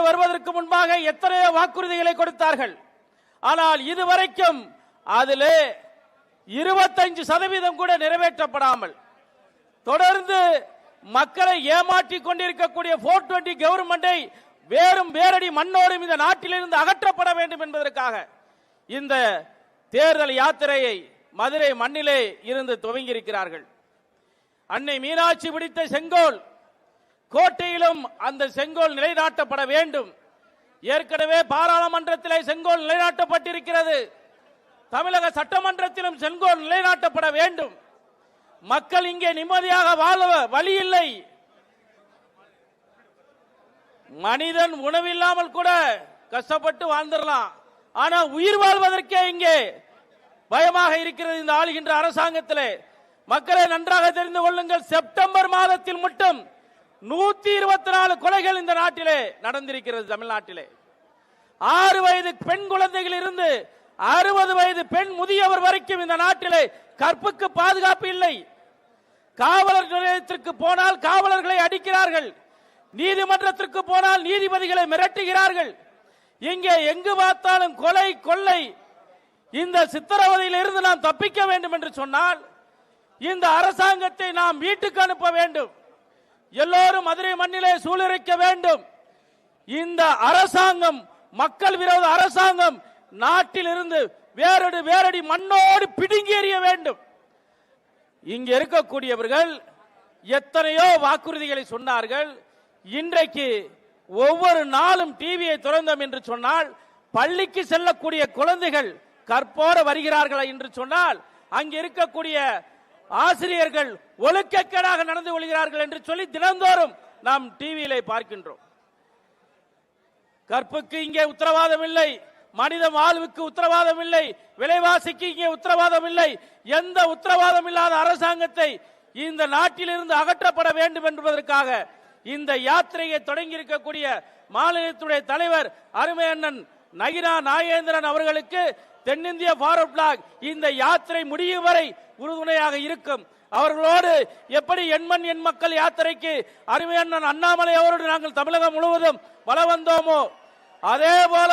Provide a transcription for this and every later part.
வருவதற்கு முன்பாக எத்தனையோ வாக்குறுதிகளை கொடுத்தார்கள். ஆனால் இதுவரைக்கும் அதிலே இருபத்தஞ்சு சதவீதம் கூட நிறைவேற்றப்படாமல் தொடர்ந்து மக்களை ஏமாற்றி கொண்டிருக்கக்கூடிய போர் டுவெண்டி கவர்மெண்டை வேறும் வேரடி மண்ணோடும் இந்த நாட்டிலிருந்து அகற்றப்பட வேண்டும் என்பதற்காக இந்த தேர்தல் யாத்திரையை மதுரை மண்ணிலே இருந்து துவங்கியிருக்கிறார்கள். அன்னை மீனாட்சி பிடித்த செங்கோல் கோட்டையிலும் அந்த செங்கோல் நிலைநாட்டப்பட வேண்டும். ஏற்கனவே பாராளுமன்றத்திலே செங்கோல் நிலைநாட்டப்பட்டிருக்கிறது. தமிழக சட்டமன்றத்திலும் செங்கோல் நிலைநாட்டப்பட வேண்டும். மக்கள் இங்கே நிம்மதியாக வாழ வழி இல்லை. மனிதன் உணவில்லாமல் கூட கஷ்டப்பட்டு வாழ்ந்துடலாம். ஆனா உயிர் வாழ்வதற்கே இங்கே பயமாக இருக்கிறது இந்த ஆளுகின்ற அரசாங்கத்திலே. மக்களை நன்றாக தெரிந்து கொள்ளுங்கள். செப்டம்பர் மாதத்தில் மட்டும் நூத்தி இருபத்தி நாலு கொலைகள் இந்த நாட்டிலே நடந்திருக்கிறது தமிழ்நாட்டிலே. ஆறு வயது பெண் குழந்தைகள் இருந்து அறுபது வயது பெண் முதியவர் வரைக்கும் இந்த நாட்டிலே கற்புக்கு பாதுகாப்பு இல்லை. காவலர் நிலையத்திற்கு போனால் காவலர்களை அடிக்கிறார்கள். நீதிமன்றத்திற்கு போனால் நீதிபதிகளை மிரட்டுகிறார்கள். இங்கே எங்கு பார்த்தாலும் கொலை கொள்ளை. இந்த சித்திரவதையில் இருந்து நாம் தப்பிக்க வேண்டும் என்று சொன்னால் இந்த அரசாங்கத்தை நாம் வீட்டுக்கு அனுப்ப வேண்டும். எல்லோரும் மதுரை மண்ணிலே சூழலிக்க வேண்டும். இந்த அரசாங்கம் மக்கள் விரோத அரசாங்கம் நாட்டில் இருந்து வேரடி வேரடி மண்ணோடு பிடுங்கி எறிய வேண்டும். இங்க இருக்கக்கூடியவர்கள் எத்தனையோ வாக்குறுதிகளை சொன்னார்கள். இன்றைக்கு ஒவ்வொரு நாளும் டிவியை திறந்தோம் என்று சொன்னால் பள்ளிக்கு செல்லக்கூடிய குழந்தைகள் கற்போட வருகிறார்களா என்று சொன்னால் அங்க இருக்கக்கூடிய ஆசிரியர்கள் ஒழுக்கக்கேடாக நடந்து கொள்கிறார்கள் என்று சொல்லி தினந்தோறும் நாம் டிவியிலே பார்க்கின்றோம். கற்புக்கு இங்கே உத்தரவாதம் இல்லை மனித வாழ்வுக்கு உத்தரவாதம் இல்லை விலைவாசிக்கு இங்கே உத்தரவாதம் இல்லை எந்த உத்தரவாதம் இல்லாத அரசாங்கத்தை இந்த நாட்டிலிருந்து அகற்றப்பட வேண்டும் என்பதற்காக இந்த யாத்திரையை தொடங்கி இருக்கக்கூடிய மாநிலத்துடைய தலைவர் அருமை அண்ணன் நகினா நாகேந்திரன் அவர்களுக்கு தென்னிந்திய ஃபார்வர்ட் பிளாக் இந்த யாத்திரை முடியும் வரை உறுதுணையாக இருக்கும். அவர்களோடு எப்படி எண்மண் எண் மக்கள் யாத்திரைக்கு அருமை அண்ணன் அண்ணாமலை அவரோடு நாங்கள் தமிழகம் முழுவதும் வல வந்தோமோ? அதே போல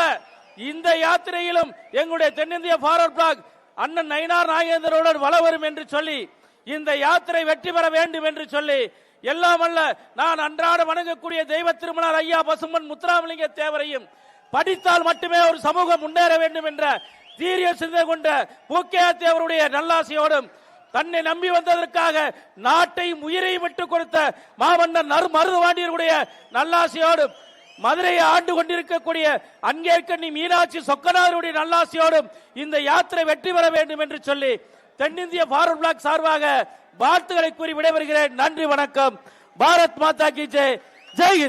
இந்த யாத்திரையிலும் எங்களுடைய தென்னிந்திய ஃபார்வர்ட் பிளாக் அண்ணன் நயினார் நாகேந்திரோடு வல வரும் என்று சொல்லி இந்த யாத்திரை வெற்றி பெற வேண்டும் என்று சொல்லி எல்லாம் அல்ல நான் அன்றாட வணங்கக்கூடிய தெய்வ திருமணர் ஐயா பசுமன் முத்துராமலிங்க தேவரையும் படித்தால் மட்டுமே ஒரு சமூகம் முன்னேற வேண்டும் என்ற தீரிய சிந்தை கொண்ட பூக்கே தேவருடைய நல்லாசையோடும் தன்னை நம்பி வந்ததற்காக நாட்டையும் உயிரையும் விட்டுக் கொடுத்த மாமன்னர் நறு மருதுவாண்டியருடைய நல்லாசையோடும் மதுரையை ஆண்டு கொண்டிருக்கக்கூடிய அங்கேற்கண்ணி மீனாட்சி சொக்கனாருடைய நல்லாசையோடும் இந்த யாத்திரை வெற்றி பெற வேண்டும் என்று சொல்லி தென்னிந்திய ஃபார்வர்ட் பிளாக் சார்பாக வாழ்த்துக்களை கூறி விடைபெறுகிறேன். நன்றி வணக்கம். பாரத் மாதா கி ஜெய். ஜெய்ஹிந்த்